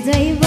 最。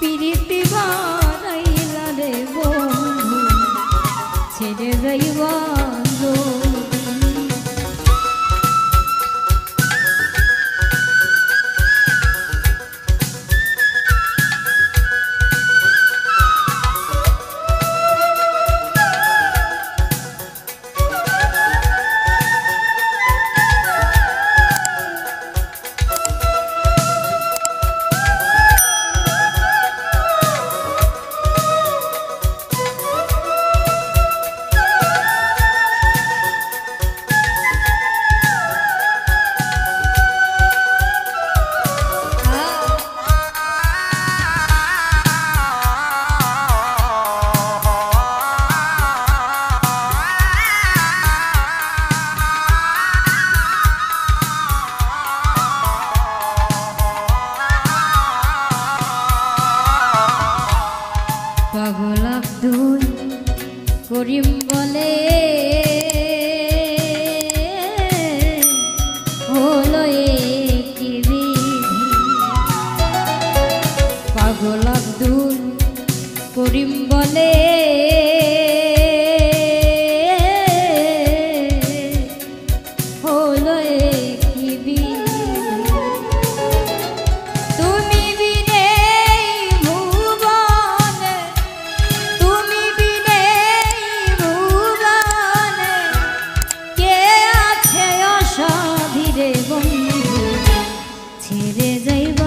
পিরিতি বারাইলা রে বন্ধু ছেড়ে যাইবা dream ছেড়ে যাইবা